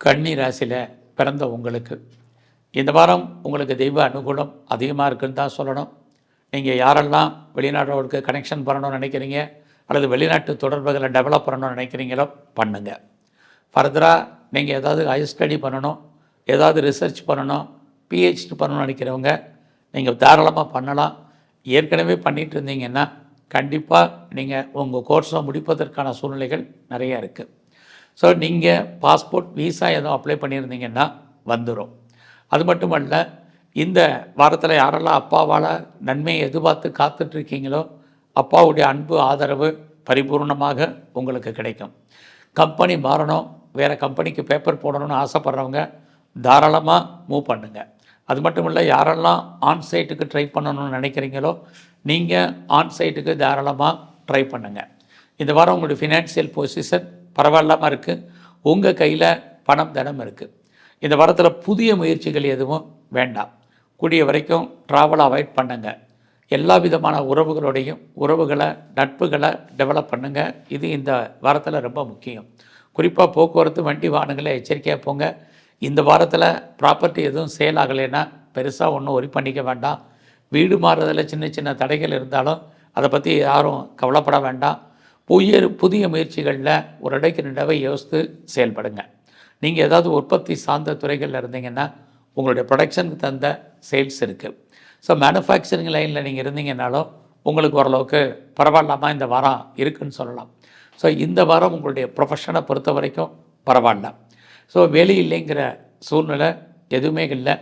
கன்னி ராசியில் பிறந்த உங்களுக்கு. இந்த வாரம் உங்களுக்கு தெய்வ அனுகூலம் அதிகமாக இருக்குன்னு தான் சொல்லணும். நீங்கள் யாரெல்லாம் வெளிநாட்டோருக்கு கனெக்ஷன் பண்ணணும்னு நினைக்கிறீங்க அல்லது வெளிநாட்டு தொடர்புகளை டெவலப் பண்ணணும்னு நினைக்கிறீங்களோ பண்ணுங்கள் ஃபர்தராக நீங்கள் ஏதாவது ஹையர் ஸ்டடி பண்ணணும் ஏதாவது ரிசர்ச் பண்ணணும் பிஹெச்டி பண்ணணும்னு நினைக்கிறவங்க நீங்கள் தாராளமாக பண்ணலாம். ஏற்கனவே பண்ணிகிட்டு இருந்தீங்கன்னா கண்டிப்பாக நீங்கள் உங்கள் கோர்ஸை முடிப்பதற்கான சூழ்நிலைகள் நிறைய இருக்குது ஸோ நீங்கள் பாஸ்போர்ட் விசா எதுவும் அப்ளை பண்ணியிருந்தீங்கன்னா வந்துடும் அது மட்டுமல்ல இந்த வாரத்தில் யாரெல்லாம் அப்பாவால் நன்மையை எதிர்பார்த்து காத்துட்ருக்கீங்களோ அப்பாவுடைய அன்பு ஆதரவு பரிபூர்ணமாக உங்களுக்கு கிடைக்கும். கம்பெனி மாறணும் வேறு கம்பெனிக்கு பேப்பர் போடணும்னு ஆசைப்பட்றவங்க தாராளமாக மூவ் பண்ணுங்கள் அது மட்டும் இல்லை யாரெல்லாம் ஆன் சைட்டுக்கு ட்ரை பண்ணணும்னு நினைக்கிறீங்களோ நீங்கள் ஆன் சைட்டுக்கு தாராளமாக ட்ரை பண்ணுங்கள் இந்த வாரம் உங்களுடைய ஃபினான்ஷியல் பொசிஷன் பரவாயில்லாமல் இருக்குது உங்கள் கையில் பணம் தனம் இருக்குது இந்த வாரத்தில் புதிய முயற்சிகள் எதுவும் வேண்டாம். கூடிய வரைக்கும் ட்ராவல் அவாய்ட் பண்ணுங்க. எல்லா விதமான உறவுகளோடையும் உறவுகளை நட்புகளை டெவலப் பண்ணுங்கள் இது இந்த வாரத்தில் ரொம்ப முக்கியம். குறிப்பாக போக்குவரத்து வண்டி வாகனங்களை எச்சரிக்கையாக போங்க. இந்த வாரத்தில் ப்ராப்பர்ட்டி எதுவும் சேல் ஆகலைன்னா பெருசாக ஒன்றும் ஒரி பண்ணிக்க வேண்டாம். வீடு மாறுறதில் சின்ன சின்ன தடைகள் இருந்தாலும் அதை பற்றி யாரும் கவலைப்பட வேண்டாம். புதிய புதிய முயற்சிகளில் ஒரு இடைக்கு ரெண்டாவே யோசித்து செயல்படுங்க. நீங்கள் ஏதாவது உற்பத்தி சார்ந்த துறைகளில் இருந்தீங்கன்னா உங்களுடைய ப்ரொடக்ஷனுக்கு தந்த சேல்ஸ் இருக்குது ஸோ மேனுஃபேக்சரிங் லைனில் நீங்கள் இருந்தீங்கனாலும் உங்களுக்கு ஓரளவுக்கு பரவாயில்லாமல் இந்த வாரம் இருக்குன்னு சொல்லலாம். ஸோ இந்த வாரம் உங்களுடைய ப்ரொஃபஷனை பொறுத்த வரைக்கும் பரவாயில்ல. ஸோ வேலை இல்லைங்கிற சூழ்நிலை எதுவுமே இல்லை.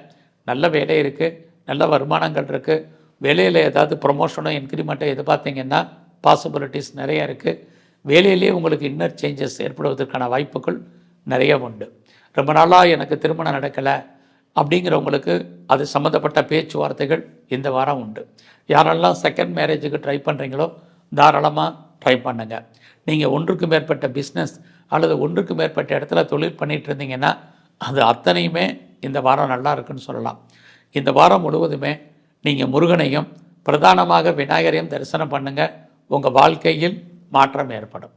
நல்ல வேலை இருக்குது நல்ல வருமானங்கள் இருக்குது வேலையில் ஏதாவது ப்ரொமோஷனோ இன்க்ரிமெண்ட்டோ எதிர்பார்த்தீங்கன்னா பாசிபிலிட்டிஸ் நிறைய இருக்குது வேலையிலேயே உங்களுக்கு இன்னர் சேஞ்சஸ் ஏற்படுவதற்கான வாய்ப்புகள் நிறைய உண்டு. ரொம்ப நாளாக எனக்கு திருமணம் நடக்கலை அப்படிங்கிறவங்களுக்கு அது சம்மந்தப்பட்ட பேச்சுவார்த்தைகள் இந்த வாரம் உண்டு. யாரெல்லாம் செகண்ட் மேரேஜுக்கு ட்ரை பண்ணுறீங்களோ தாராளமாக ட்ரை பண்ணுங்கள் நீங்கள் ஒன்றுக்கு மேற்பட்ட பிஸ்னஸ் அல்லது ஒன்றுக்கு மேற்பட்ட இடத்துல தொழில் பண்ணிகிட்டு இருந்தீங்கன்னா அது அத்தனையுமே இந்த வாரம் நல்லா இருக்குன்னு சொல்லலாம். இந்த வாரம் முழுவதுமே நீங்கள் முருகனையும் பிரதானமாக விநாயகரையும் தரிசனம் பண்ணுங்கள் உங்கள் வாழ்க்கையில் மாற்றம் ஏற்படும்.